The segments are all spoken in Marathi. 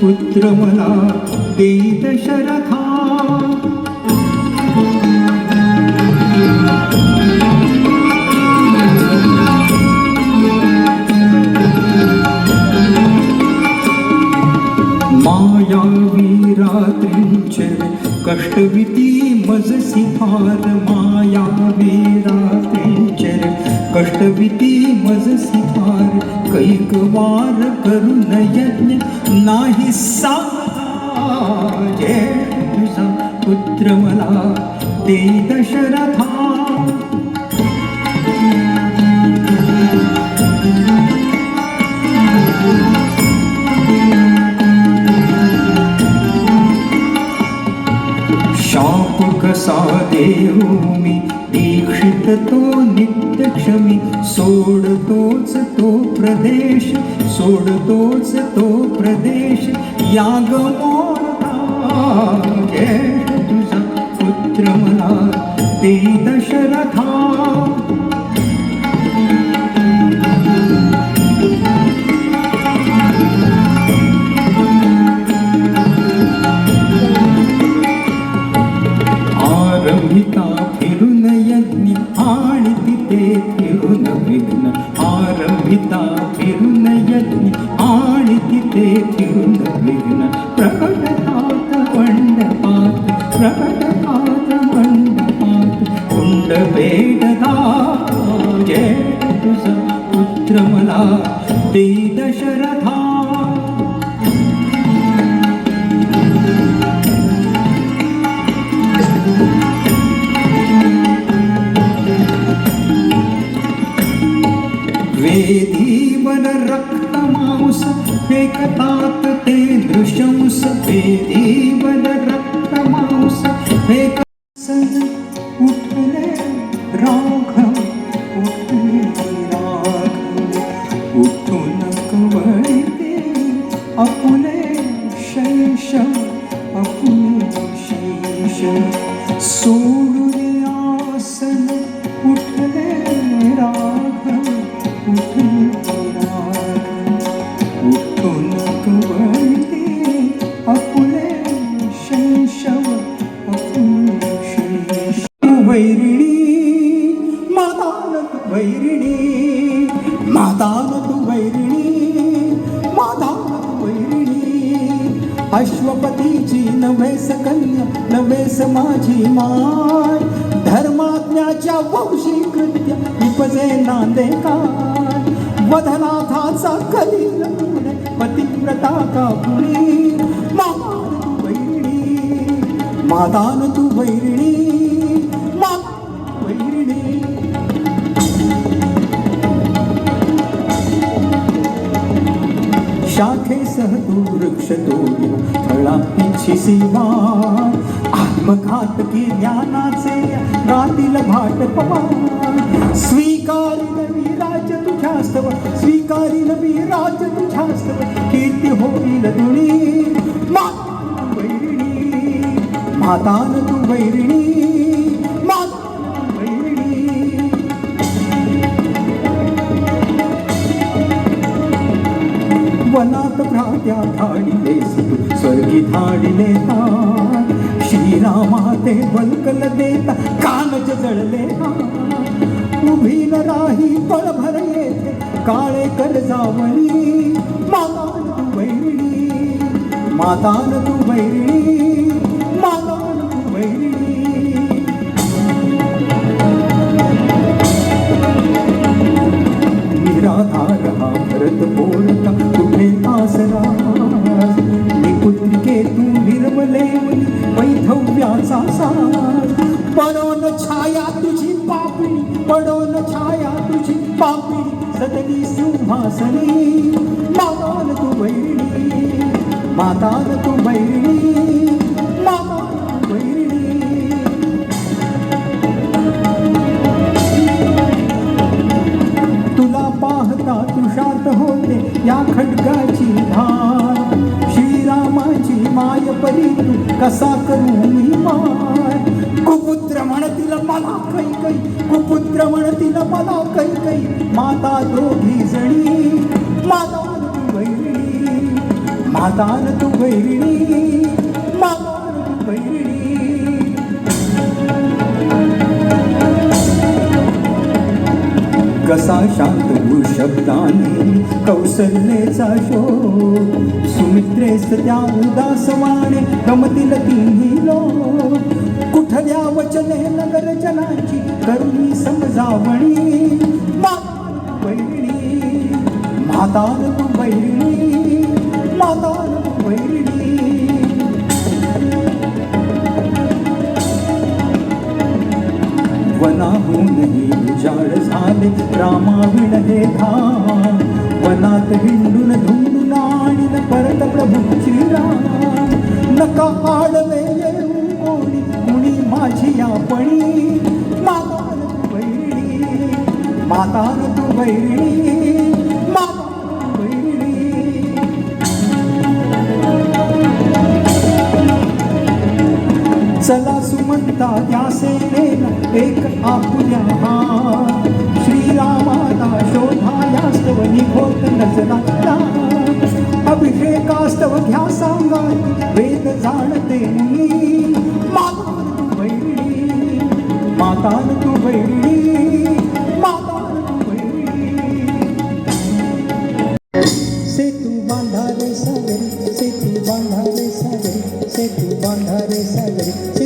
पुत्र मला देई दशरथा माया वीरात्रिंचर कष्टविती मजसी फार माया कष्टविती मज सिफार कैक वार करून यज्ञ नाही सावधा ज्येष्ठ तुझा पुत्र मला ते दशरथा शाप कसा देऊ मी दीक्षित तो नित्य क्षमी सोडतोच तो प्रदेश सोडतोच तो प्रदेश याग मोरता तुझा पुत्र मला ते दशरथा तिथे फिरून विघ्न प्रकटतात मंडपात प्रकटतात मंडपात कुंड भेटदा जय तुझा पुत्र मला ते दशरथा फेकतात ते नृशंस सफेदी वैरिणी मादान तू वैरिणी मादान तू वैरिणी. अश्वपतीची नव्हे कन्या नव्हे माझी माय. धर्माज्ञाच्या वंशी कृत्य निपजे नांदे काय. वधनाथाचा कलील पतिव्रता का पुणी. मातान तू वैरिणी मादान तू वैरिणी मा वैरिणी. शाखेसह तू वृक्ष तो फळांची सीमा. वाण आत्मघातकी ज्ञानाचे रातील भाट पवा स्वीकारी नवी राज तुझ्यास्तव स्वीकारी नवी राज तुझ्यास्तव कीर्ती होईल दुणी मातान तू वैरिणी. वनात भ्रात्या धाडिले स्वर्गी धाडिले श्रीरामा ते बलकल देता कान जळले उभी न राही पळभर येथे काळे कर जावली. मातान तू वैरिणी मातान तू वैरिणी मातान तू वैरिणी. सदनी सिंहासनी मातान तू वैरिणी मातान तू वैरिणी मातान तू वैरिणी तुला पाहता तुषात होते या खडकाची धार. श्रीरामाची माय परी तू कसा करू मी माय कुपुत्र म्हणतील मला कै कै कुपुत्र म्हणतील मला कै कै माता म्हातार तू बहिणी म्हातार तू कसा शांत शब्दाने कौशल्येचा शोध सुमित्रेस त्या उदासवाणे गमतील तिन्ही लोक. कुठल्या वचने नगर जनाची करुणी समजावणी मातार तू वैरिणी मातार तू वनाहूनही उजाड झाले रामाविण हे धाम वनात हिंडून धुंडून आणीन परत प्रभू श्रीराम नका आडवे येऊ कोणी कुणी माझी आपणी मातान तू वैरिणी मातान तू वैरिणी. चला सुमंता त्या सेनेला एक आपुल्या हा श्रीरामाता शोधायास्तव निघोत नजराला अभिषेकास्तव घ्या सांगा वेद जाणते मुनी मातान तू वैरिणी माता तू वैरिणी সাগর সেতু বন্ধ রে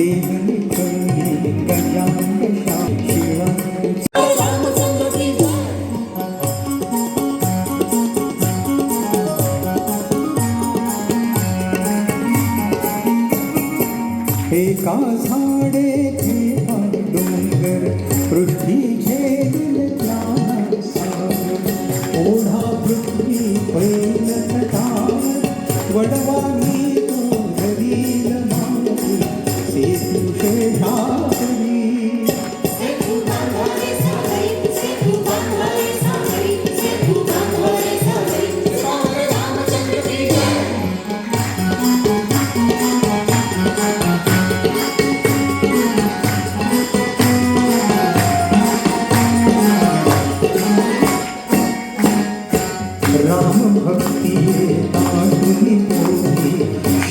terminar. राम भक्ती ताटुनी पोटी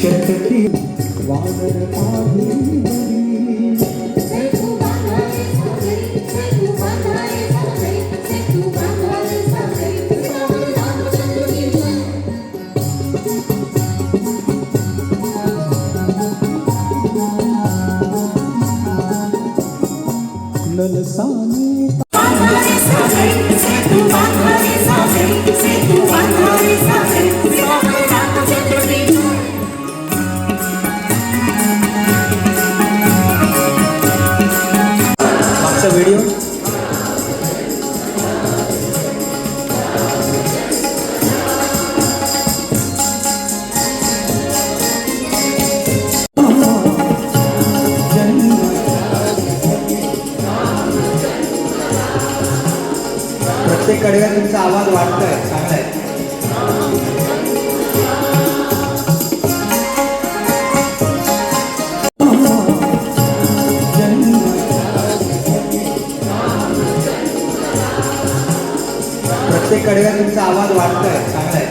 शतती वानर पाहिली सेतू कडव्या तुमचा आवाज वाढतोय? चांगलाय प्रत्येक कडव्या तुमचा आवाज वाढतोय? चांगलाय